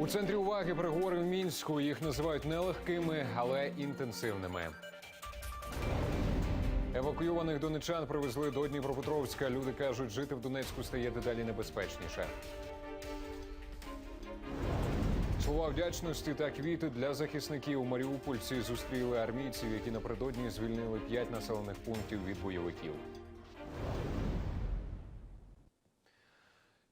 У центрі уваги переговори в мінську. Їх називають нелегкими, але інтенсивними. Евакуйованих донечан привезли до Дніпропетровська. Люди кажуть, жити в Донецьку стає дедалі небезпечніше. Слова вдячності та квіти для захисників Маріупольці зустріли армійців, які напередодні звільнили п'ять населених пунктів від бойовиків.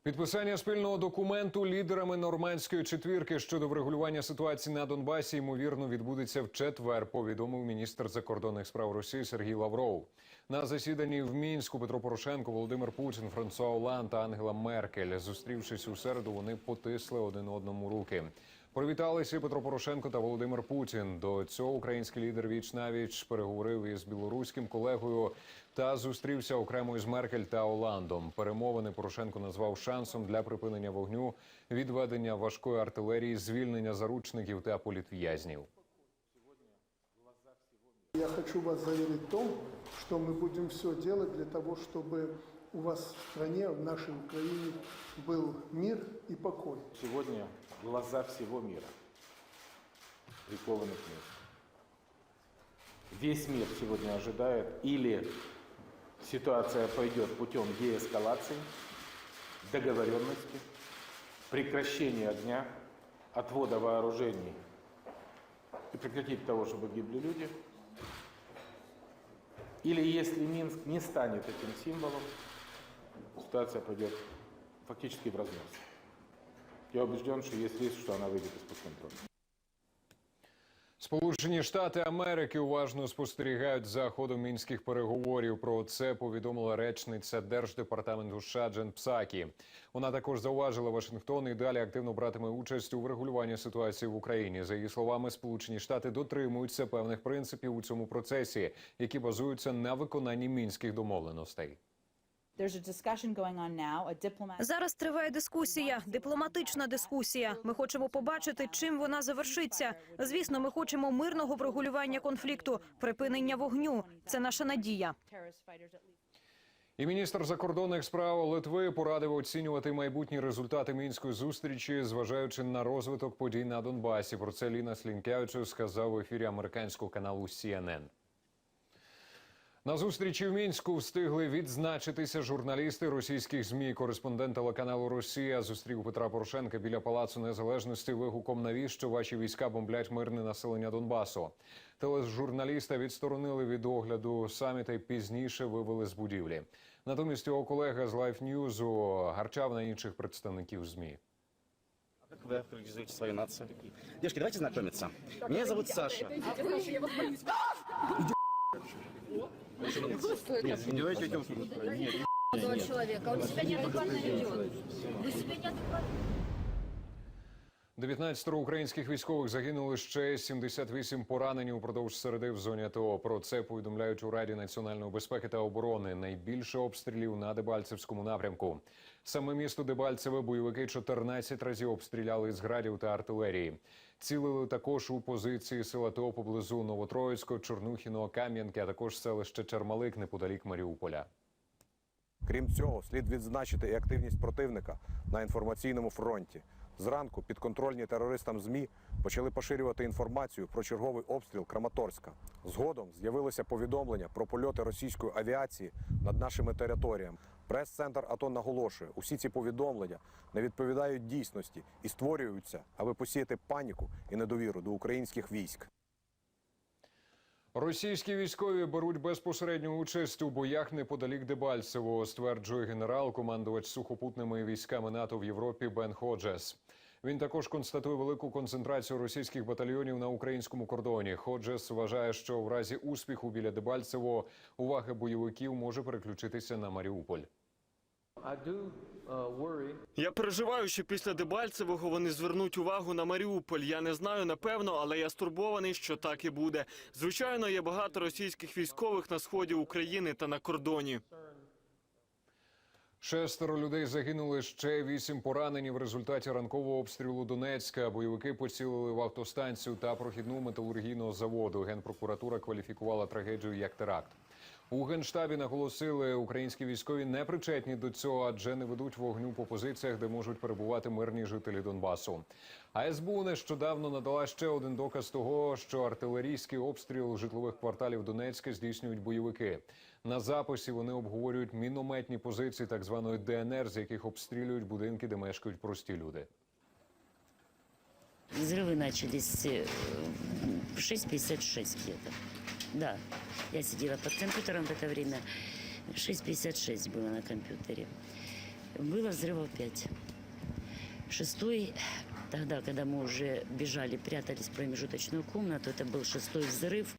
Підписання спільного документу лідерами нормандської четвірки щодо врегулювання ситуації на Донбасі ймовірно відбудеться в четвер. Повідомив міністр закордонних справ Росії Сергій Лавров. На засіданні в мінську Петро Порошенко, Володимир Путін, Франсуа Олан та Ангела Меркель. Зустрівшись у середу, вони потисли один одному руки. Привіталися Петро Порошенко та Володимир Путін. До цього український лідер віч навіч переговорив із білоруським колегою та зустрівся окремо із Меркель та Оландом. Перемовини Порошенко назвав шансом для припинення вогню, відведення важкої артилерії, звільнення заручників та політв'язнів. Я хочу вас заверить в том, что мы будем все делать для того, чтобы у вас в стране, в нашей Украине был мир и покой. Сегодня Глаза всего мира прикованы к миру. Весь мир сегодня ожидает или ситуация пойдет путем деэскалации, договоренности, прекращения огня, отвода вооружений и прекратить того, чтобы гибли люди. Или если Минск не станет этим символом, ситуация пойдет фактически в разнос. Я убежден, что есть риск, что она выйдет из-под контроля. Сполучені Штати Америки уважно спостерігають за ходом мінських переговорів. Про це повідомила речниця держдепартаменту США Джен Псакі. Вона також зауважила Вашингтон і далі активно братиме участь у врегулюванні ситуації в Україні. За її словами, Сполучені Штати дотримуються певних принципів у цьому процесі, які базуються на виконанні мінських домовленостей. Зараз триває дискусія, дипломатична дискусія. Ми хочемо побачити, чим вона завершиться. Звісно, ми хочемо мирного врегулювання конфлікту, припинення вогню. Це наша надія. І міністр закордонних справ Литви порадив оцінювати майбутні результати мінської зустрічі, зважаючи на розвиток подій на Донбасі. Про це Ліна Слінкявичу сказав в ефірі американського каналу CNN. На зустрічі в мінську встигли відзначитися журналісти російських змі. Кореспондент телеканалу Росія зустрів Петра Порошенка біля палацу незалежності вигуком навіщо ваші війська бомблять мирне населення Донбасу. Тележурналіста відсторонили від огляду саміта і пізніше вивели з будівлі. Натомість його колега з Life News гарчав на інших представників змі. Как вы характеризуете свою нацию? Девушки, давайте знакомиться. Меня зовут Саша. Нет, не давайте идем. Нет, молодого человека. Он себя неадекватно ведет. Вы себя неадекватно 19 українських військових загинули ще 78 поранені упродовж середи в зоні АТО. Про це повідомляють у Раді національної безпеки та оборони. Найбільше обстрілів на Дебальцевському напрямку. Саме місто Дебальцеве бойовики 14 разів обстріляли з градів та артилерії. Цілили також у позиції сил АТО поблизу Новотроїцького, Чорнухіного, Кам'янки, а також селище Чермалик неподалік Маріуполя. Крім цього, слід відзначити і активність противника на інформаційному фронті. Зранку підконтрольні терористам ЗМІ почали поширювати інформацію про черговий обстріл Краматорська. Згодом з'явилося повідомлення про польоти російської авіації над нашими територіями. Прес-центр АТО наголошує, усі ці повідомлення не відповідають дійсності і створюються, аби посіяти паніку і недовіру до українських військ. Російські військові беруть безпосередню участь у боях неподалік Дебальцевого, стверджує генерал, командувач сухопутними військами НАТО в Європі Бен Ходжес. Він також констатує велику концентрацію російських батальйонів на українському кордоні. Ходжес вважає, що в разі успіху біля Дебальцевого увага бойовиків може переключитися на Маріуполь. Я переживаю, що після Дебальцевого вони звернуть увагу на Маріуполь. Я не знаю напевно, але я стурбований, що так і буде. Звичайно, є багато російських військових на сході України та на кордоні. Шестеро людей загинули ще вісім поранені в результаті ранкового обстрілу Донецька. Бойовики поцілили в автостанцію та прохідну металургійного заводу. Генпрокуратура кваліфікувала трагедію як теракт. У генштабі наголосили, українські військові не причетні до цього, адже не ведуть вогню по позиціях, де можуть перебувати мирні жителі Донбасу. А СБУ нещодавно надала ще один доказ того, що артилерійський обстріл житлових кварталів Донецька здійснюють бойовики. На записі вони обговорюють мінометні позиції так званої ДНР, з яких обстрілюють будинки, де мешкають прості люди. Взрывы начались э, в 6.56 где-то. Да, я сидела под компьютером в это время. 6.56 было на компьютере. Было взрывов 5. Шестой, тогда, когда мы уже бежали, прятались в промежуточную комнату, это был шестой взрыв.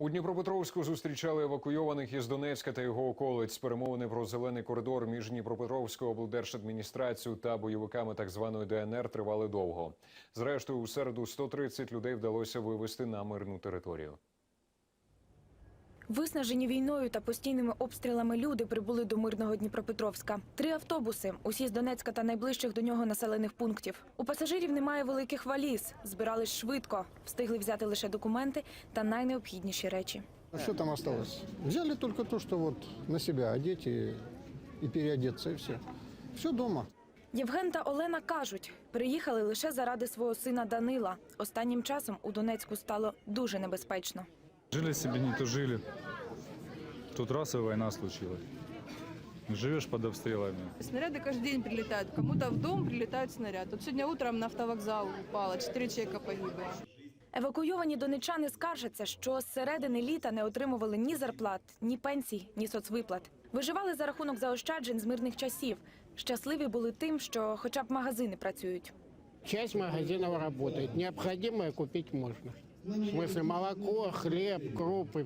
У Дніпропетровську зустрічали евакуйованих із Донецька та його околиць. Перемовини про зелений коридор між Дніпропетровською облдержадміністрацією та бойовиками так званої ДНР тривали довго. Зрештою, у середу 130 людей вдалося вивезти на мирну територію. Виснажені війною та постійними обстрілами люди прибули до мирного Дніпропетровська. Три автобуси, усі з Донецька та найближчих до нього населених пунктів. У пасажирів немає великих валіз, збирались швидко, встигли взяти лише документи та найнеобхідніші речі. А что там осталось? Взяли только то, что вот на себя одеть и, и переодеться, и все. Все дома. Євген та Олена кажуть, приїхали лише заради свого сина Данила. Останнім часом у Донецьку стало дуже небезпечно. Жили себе, не то жили. Тут раз и война случилась. Живешь под обстрелами. Снаряды каждый день прилетают. Кому-то в дом прилетают снаряд. Вот сегодня утром на автовокзал упало, четыре человека погибло. Евакуйовані донечани скаржаться, що з середини літа не отримували ні зарплат, ні пенсій, ні соцвиплат. Виживали за рахунок заощаджень з мирних часів. Щасливі були тим, що хоча б магазини працюють. Часть магазинов работает. Необходимое купить можно. В смысле молоко, хлеб, крупы,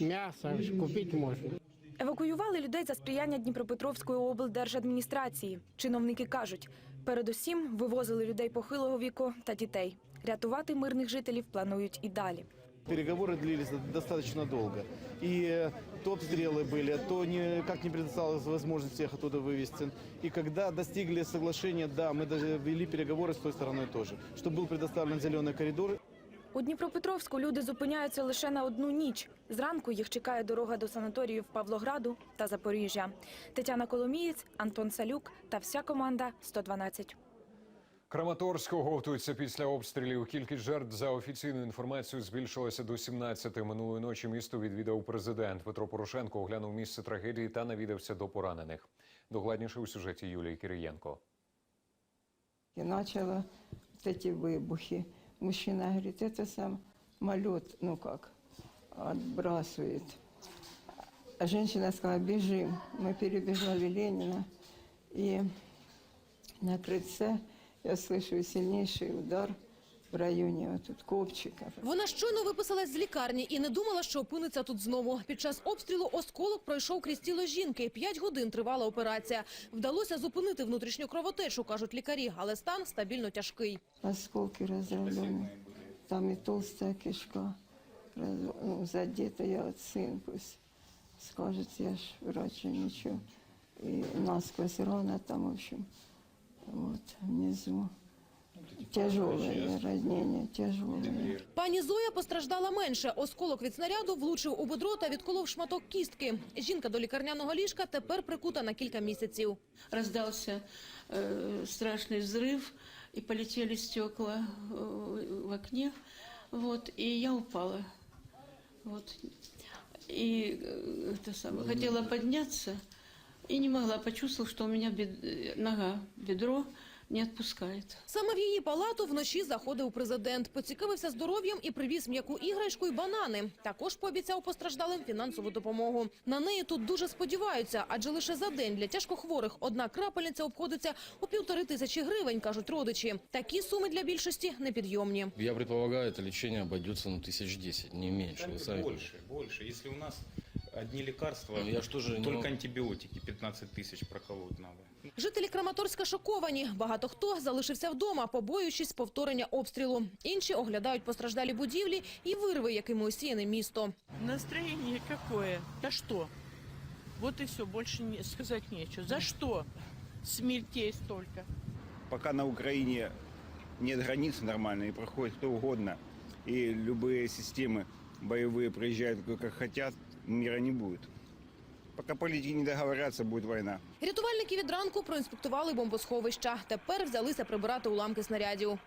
мясо купить можно. Евакуювали людей за сприяння Дніпропетровської облдержадміністрації. Чиновники кажуть, передусім вивозили людей похилого віку та дітей. Рятувати мирних жителів планують і далі. Переговоры длились достаточно долго. И э, то обстрелы были, то никак не предоставилась возможность всех оттуда вывести. И когда достигли соглашения, да, мы даже вели переговоры с той стороной тоже, чтобы был предоставлен зеленый коридор У Дніпропетровську люди зупиняються лише на одну ніч. Зранку їх чекає дорога до санаторіїв Павлограду та Запоріжжя. Тетяна Коломієць, Антон Салюк та вся команда 112. Краматорськ оговтується після обстрілів. Кількість жертв за офіційною інформацією збільшилася до 17. Минулої ночі місто відвідав президент. Петро Порошенко оглянув місце трагедії та навідався до поранених. Докладніше у сюжеті Юлії Кириєнко. И начала вот эти выбухи Мужчина говорит, это сам малет, ну как, отбрасывает. А женщина сказала, бежим. Мы перебежали Ленина. И на крыльце я слышу сильнейший удар в районе вот тут копчика. Вона щойно виписалась з лікарні і не думала, що опиниться тут знову. Під час обстрілу осколок пройшов крізь тіло жінки. П'ять годин тривала операція. Вдалося зупинити внутрішню кровотечу, кажуть лікарі, але стан стабільно тяжкий. Осколки разрывлены. Там и толстая кишка раз- ну, задета. Я вот сын пусть скажет, я ж врач, я ничего. И насквозь рана там, в общем, вот внизу. Тяжелое ранение, тяжелое. Пані Зоя постраждала менше. Осколок від снаряду влучив у бедро та відколов шматок кістки. Жінка до лікарняного ліжка тепер прикута на кілька місяців. Раздался э, страшный взрыв, и полетели стекла э, в окне, вот, и я упала. Вот. И э, это самое, хотела подняться, и не могла, почувствовала, что у меня бед- э, нога, бедро не отпускает. Саме в її палату вночі заходив президент. Поцікавився здоров'ям і привіз м'яку іграшку і банани. Також пообіцяв постраждалим фінансову допомогу. На неї тут дуже сподіваються, адже лише за день для тяжкохворих одна крапельниця обходиться у півтори тисячі гривень, кажуть родичі. Такі суми для більшості непідйомні. Я предполагаю, это лечение обойдется ну, тысяч десять, не меньше. Вы сами Больше, больше. Если у нас одни лекарства, Ну, я ж тоже не только мог- антибиотики 15 тысяч проколоть надо. Жителі Краматорська шоковані. Багато хто залишився вдома, побоюючись повторення обстрілу. Інші оглядають постраждалі будівлі і вирви, якими осіяне місто. Настроение какое? Да что? Вот и все, больше не, сказать нечего. За что смертей столько? Пока на Украине нет границ нормальной, и проходит кто угодно, и любые системы боевые проезжают как хотят, мира не будет. Поки політики не договоряться, буде війна. Рятувальники від ранку проінспектували бомбосховища. Тепер взялися прибирати уламки снарядів.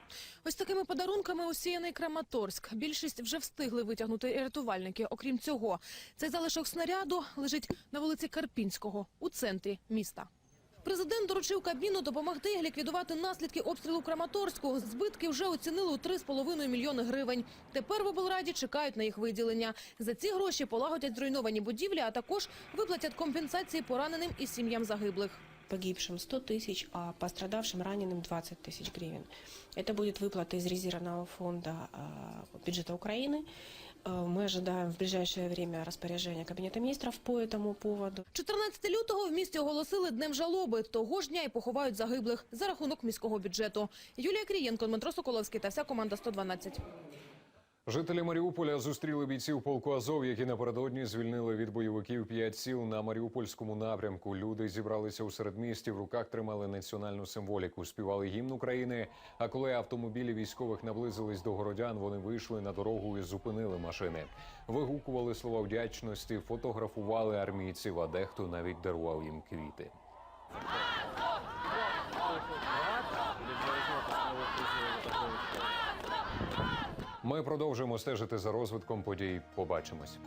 Ось такими подарунками усіяний Краматорськ. Більшість вже встигли витягнути рятувальники. Окрім цього, цей залишок снаряду лежить на вулиці Карпінського у центрі міста. Президент доручив Кабміну допомогти ліквідувати наслідки обстрілу Краматорську. Збитки вже оцінили у 3,5 мільйони гривень. Тепер в облраді чекають на їх виділення. За ці гроші полагодять зруйновані будівлі, а також виплатять компенсації пораненим і сім'ям загиблих. Погибшим 100 тысяч, а пострадавшим раненым 20 тысяч гривен. Это будет выплата из резервного фонда а, бюджета Украины. Э, Мы ожидаем в ближайшее время распоряжения Кабинета министров по этому поводу. 14 лютого в місті оголосили днем жалоби. Того ж дня і поховають загиблих за рахунок міського бюджету. Юлія Крієнко, Дмитро Соколовський та вся команда 112. Жителі Маріуполя зустріли бійців полку Азов, які напередодні звільнили від бойовиків п'ять сіл на Маріупольському напрямку. Люди зібралися у середмісті, в руках тримали національну символіку, співали гімн України. А коли автомобілі військових наблизились до городян, вони вийшли на дорогу і зупинили машини. Вигукували слова вдячності, фотографували армійців, а дехто навіть дарував їм квіти. Ми продовжуємо стежити за розвитком подій. Побачимось.